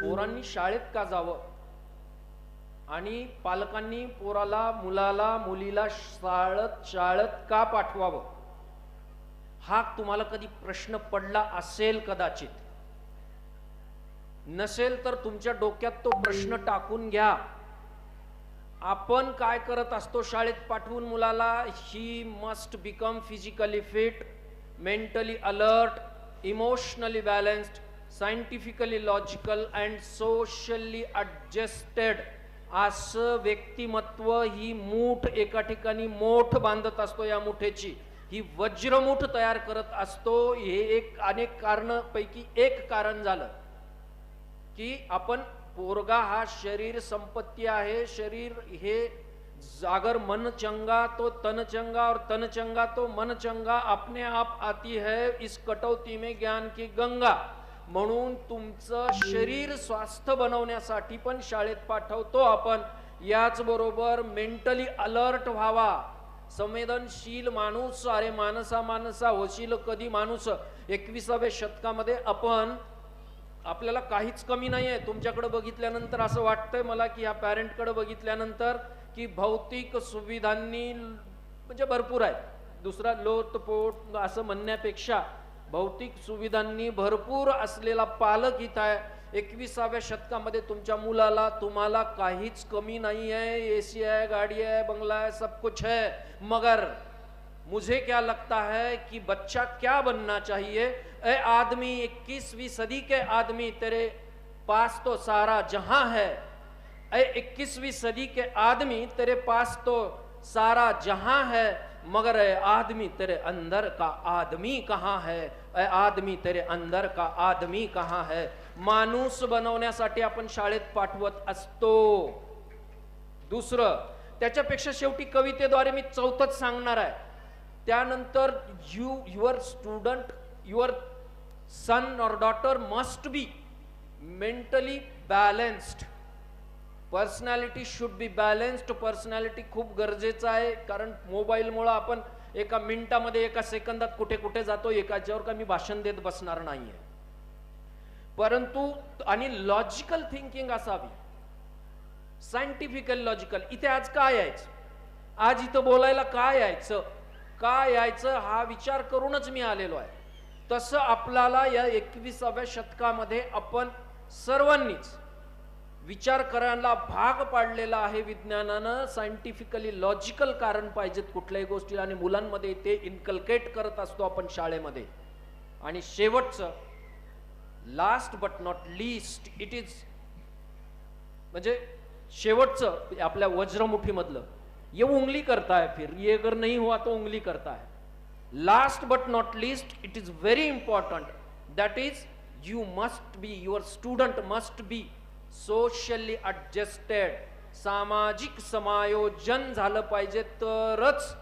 पोरांनी शाळेत का जावं? आणि पालकांनी पोराला मुलाला मुलीला शाळत शाळेत का पाठवावं? हा तुम्हाला कधी प्रश्न पडला असेल कदाचित. नसेल तर तुमच्या डोक्यात तो प्रश्न टाकून घ्या. आपण काय करत असतो शाळेत पाठवून मुलाला? He must become physically fit mentally alert emotionally balanced scientifically logical and socially adjusted. असं व्यक्तिमत्व ही मूठ एका ठिकाणी मोठ बांधत असतो या मुठेची. ही वज्रमूठ तयार करत असतो हे एक अनेक कारणांपैकी एक कारण झालं. की आपण पोरगा हा शरीर संपत्ती आहे शरीर हे जागर मन चंगा तो तन चंगा और तन चंगा तो मन चंगा अपने आप आती है इस कटौती में ज्ञान की गंगा. म्हणून तुमचं शरीर स्वास्थ्य बनवण्यासाठी पण शाळेत पाठवतो आपण. याचबरोबर मेंटली अलर्ट व्हावा. संवेदनशील माणूस अरे माणसा माणसा होशील कधी माणूस एकविसाव्या शतकामध्ये आपण आपल्याला काहीच कमी नाही आहे तुमच्याकडे बघितल्यानंतर असं वाटतंय मला की ह्या पॅरेंटकडे बघितल्यानंतर की भौतिक सुविधांनी म्हणजे भरपूर आहे. दुसरा लोटपोट असं म्हणण्यापेक्षा भौतिक सुविधांनी भरपूर असलेला पालक इथं आहे. एकविसाव्या शतकामध्ये तुमच्या मुलाला तुम्हाला काहीच कमी नहीं है सी है गाड़ी है बंगला है सब कुछ है मगर मुझे क्या लगता है कि बच्चा क्या बनना चाहिए? ए आदमी, इक्कीसवीं सदी के आदमी, तेरे पास तो सारा जहाँ है। ए इक्कीसवीं सदी के आदमी, तेरे पास तो सारा जहाँ है। मगर ए आदमी, तेरे अंदर का आदमी कहाँ है? ए आदमी तेरे अंदर का आदमी कहाँ है? माणूस बनवण्यासाठी आपण शाळेत पाठवत असतो. दुसरं त्याच्यापेक्षा शेवटी कवितेद्वारे मी चौथच सांगणार आहे. त्यानंतर you your student your son or daughter must be mentally balanced personality should be balanced personality खूप गरजेचं आहे कारण मोबाईलमुळं आपण एका मिनिटामध्ये एका सेकंदात कुठे कुठे जातो एकाच्यावर का मी भाषण देत बसणार नाहीये. परंतु आणि लॉजिकल थिंकिंग असावी. सायंटिफिकल लॉजिकल इथे आज काय यायचं? आज इथं बोलायला काय यायचं? काय यायचं हा विचार करूनच मी आलेलो आहे. तसं आपल्याला या एकविसाव्या शतकामध्ये आपण सर्वांनीच विचार करायला भाग पाडलेला आहे विज्ञानानं. सायंटिफिकली लॉजिकल कारण पाहिजेत कुठल्याही गोष्टीला आणि मुलांमध्ये ते इन्कल्केट करत असतो आपण शाळेमध्ये. आणि शेवटचं last but not least it is म्हणजे शेवटचं आपल्या वज्रमुठीमधलं ये उंगली करता है फिर ये अगर नहीं हुआ तो उंगली करता है last but not least it is very important that is you must be your student must be socially adjusted सामाजिक समायोजन झालं पाहिजे तरच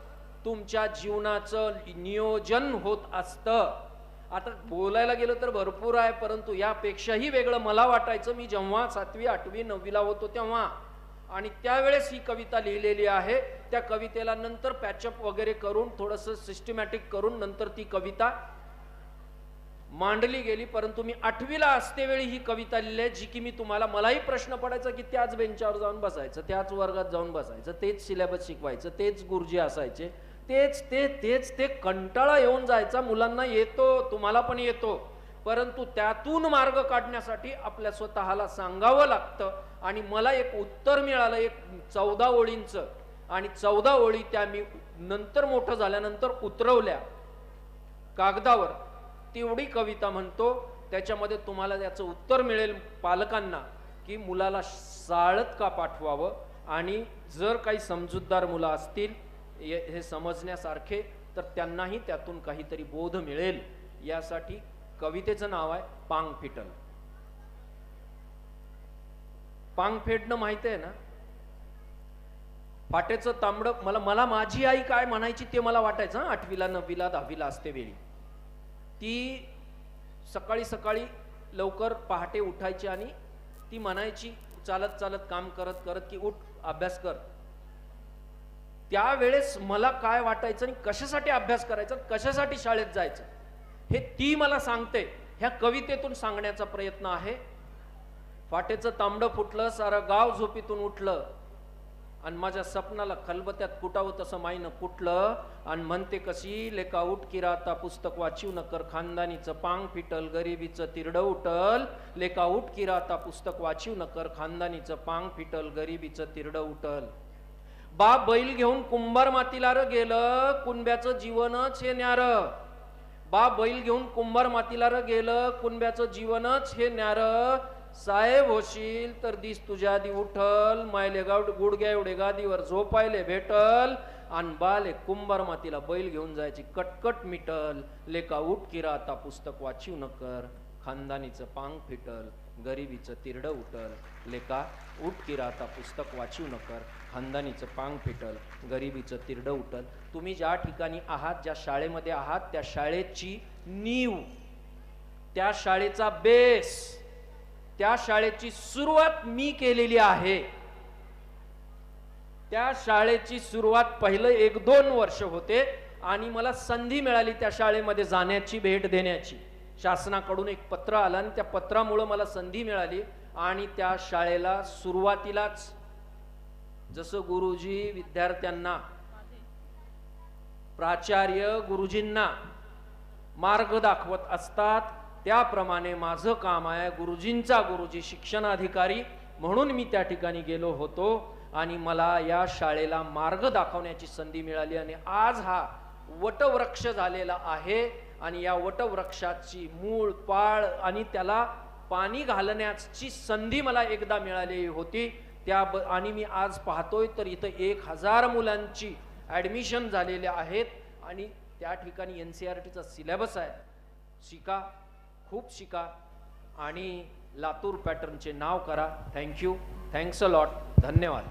तुमच्या जीवनाचं नियोजन होत असतं. आता बोलायला गेलं तर भरपूर आहे परंतु यापेक्षाही वेगळं मला वाटायचं मी जेव्हा सातवी आठवी नववीला होतो तेव्हा. आणि त्यावेळेस ही कविता लिहिलेली आहे त्या कवितेला नंतर पॅचअप वगैरे करून थोडंसं सिस्टमॅटिक करून नंतर ती कविता मांडली गेली परंतु मी आठवीला असतेवेळी ही कविता लिहिली आहे जी की मी तुम्हाला मलाही प्रश्न पडायचा की त्याच बेंचावर जाऊन बसायचं त्याच वर्गात जाऊन बसायचं तेच सिलेबस शिकवायचं तेच गुरुजी असायचे तेच ते तेच ते कंटाळा येऊन जायचा मुलांना येतो तुम्हाला पण येतो परंतु त्यातून मार्ग काढण्यासाठी आपल्या स्वतःला सांगावं लागतं आणि मला एक उत्तर मिळालं एक चौदा ओळींचं आणि चौदा ओळी त्या मी नंतर मोठं झाल्यानंतर उतरवल्या. कागदावर तेवढी कविता म्हणतो त्याच्यामध्ये तुम्हाला त्याचं उत्तर मिळेल पालकांना की मुलाला साळत का पाठवावं? आणि जर काही समजूतदार मुलं असतील हे समजण्यासारखे तर त्यांनाही त्यातून काहीतरी बोध मिळेल. यासाठी कवितेचं नाव आहे पांग फिटल पांग फेडणं माहिती आहे ना? फाटेचं तांबडं मला मला माझी आई काय म्हणायची ते मला वाटायचं आठवीला नववीला दहावीला असते वेळी. ती सकाळी सकाळी लवकर पहाटे उठायची आणि ती म्हणायची चालत चालत काम करत करत की उठ अभ्यास कर. त्यावेळेस मला काय वाटायचं आणि कशासाठी अभ्यास करायचा कशासाठी शाळेत जायचं हे ती मला सांगते. ह्या कवितेतून सांगण्याचा प्रयत्न आहे. फाटेचं तांबडं फुटलं सारं गाव झोपीतून उठलं. आणि माझ्या सपनाला खलबत्यात कुटावं तसं माईनं कुटलं. आणि म्हणते कशी लेखा उठ किराता पुस्तक वाचिव नकर खानदानीचं पांग फिटल गरिबीचं तिरडं उठल. लेखा उठ किराता पुस्तक वाचिव नकर खानदानीचं पांग फिटल गरिबीचं तिरडं उठल. बा बैल घेऊन कुंभार मातीला र गेलं कुंब्याचं जीवनच हे न्यार. बा बैल घेऊन कुंभार मातीला र गेलं कुंब्याचं जीवनच हे न्यार. साहेब होशील तर दिस तुझ्या आधी उठल मायले गाव गुडघ्या एवढे गादीवर झोपायले भेटल आणि बाले कुंभार मातीला बैल घेऊन जायची कटकट मिटल. लेका उठ किरा आता पुस्तक वाचिव नकर खानदानीचं पांग फिटल गरिबीचं तिरडं उठल. लेका उठ किरा आता पुस्तक वाचिव नकर खानदानीचं पांग फिटल गरिबीचं तिरडं उठल. तुम्ही ज्या ठिकाणी आहात ज्या शाळेमध्ये आहात त्या शाळेची नीव त्या शाळेचा बेस. त्या शाळेची सुरुवात मी केलेली आहे. त्या शाळेची सुरुवात पहिलं एक दोन वर्ष होते आणि मला संधी मिळाली त्या शाळेमध्ये जाण्याची भेट देण्याची. शासनाकडून एक पत्र आलं आणि त्या पत्रामुळं मला संधी मिळाली आणि त्या शाळेला सुरुवातीलाच जसं गुरुजी विद्यार्थ्यांना प्राचार्य गुरुजींना मार्ग दाखवत असतात त्याप्रमाणे माझं काम आहे गुरुजींचा गुरुजी शिक्षणाधिकारी म्हणून मी त्या ठिकाणी गेलो होतो आणि मला या शाळेला मार्ग दाखवण्याची संधी मिळाली आणि आज हा वटवृक्ष झालेला आहे आणि या वटवृक्षाची मूळ पाळ आणि त्याला पाणी घालण्याची संधी मला एकदा मिळालेली होती. त्या ब- आणि मी आज पाहतोय तर इथं एक हजार मुलांची ॲडमिशन झालेले आहेत आणि त्या ठिकाणी एन सी आर टीचा सिलेबस आहे. शिका. खूप शिका आणि लातूर पॅटर्नचे नाव करा. थँक्यू थँक्स अ लॉट धन्यवाद.